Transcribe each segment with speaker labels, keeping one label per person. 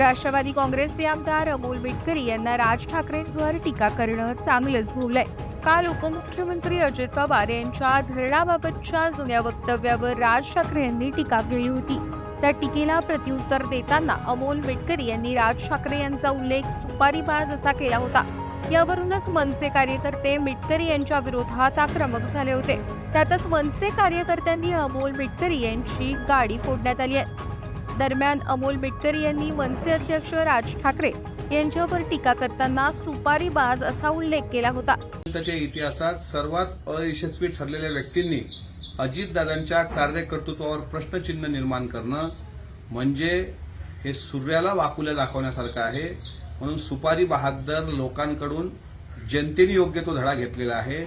Speaker 1: राष्ट्रवादी काँग्रेसचे आमदार अमोल मिटकरी यांना राज ठाकरेंवर टीका करणं चांगलंच भोवलंय काल उपमुख्यमंत्री अजित पवार यांच्या धरणाबाबतच्या जुन्या वक्तव्यावर राज ठाकरे यांनी टीका केली होती. त्या टीकेला प्रत्युत्तर देताना अमोल मेटकरी यांनी राज ठाकरे यांचा उल्लेख सुपारीबाज असा केला होता. यावरूनच मनसे कार्यकर्ते मिटकरी यांच्या विरोधात आक्रमक झाले होते. त्यातच मनसे कार्यकर्त्यांनी अमोल मिटकरी यांची गाडी फोडण्यात आली आहे. दरम्यान अमोल मिटकरी यांनी मनसे अध्यक्ष राज ठाकरे यांच्यावर टीका करताना सुपारीबाज असा उल्लेख केला होता.
Speaker 2: इतिहासात सर्वात अयशस्वी ठरलेल्या व्यक्तींनी अजितदादांच्या कार्यकर्तृत्वावर प्रश्नचिन्ह निर्माण करणं म्हणजे हे सूर्याला वाकुल्या दाखवण्यासारखं आहे. म्हणून सुपारी बहादर लोकांकडून जनतेने योग्य तो धडा घेतलेला आहे.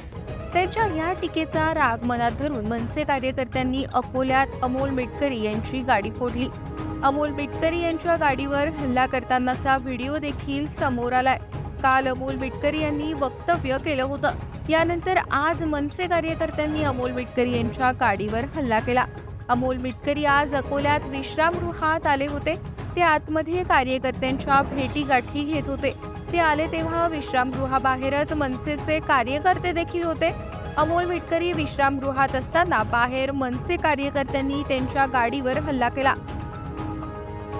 Speaker 1: त्यांच्या या टीकेचा राग मनात धरून मनसे कार्यकर्त्यांनी अकोल्यात अमोल मिटकरी यांची गाडी फोडली. अमोल बिटकरी यांच्या गाडीवर हल्ला करतानाचा व्हिडिओ देखील समोर आलाय. काल अमोल बिटकरी यांनी वक्तव्य केलं होतं. यानंतर आज मनसे कार्यकर्त्यांनी अमोल बिटकरी यांच्या गाडीवर हल्ला केला. अमोल मिटकरी आज अकोल्यात विश्रामगृहात आले होते. ते आतमध्ये कार्यकर्त्यांच्या भेटीगाठी घेत होते. ते आले तेव्हा विश्रामगृहाबाहेरच मनसेचे कार्यकर्ते देखील होते. अमोल मिटकरी विश्रामगृहात असताना बाहेर मनसे कार्यकर्त्यांनी त्यांच्या गाडीवर हल्ला केला.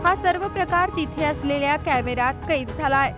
Speaker 1: हा सर्व प्रकार तिथे असलेल्या कॅमेऱ्यात कैद झालाय.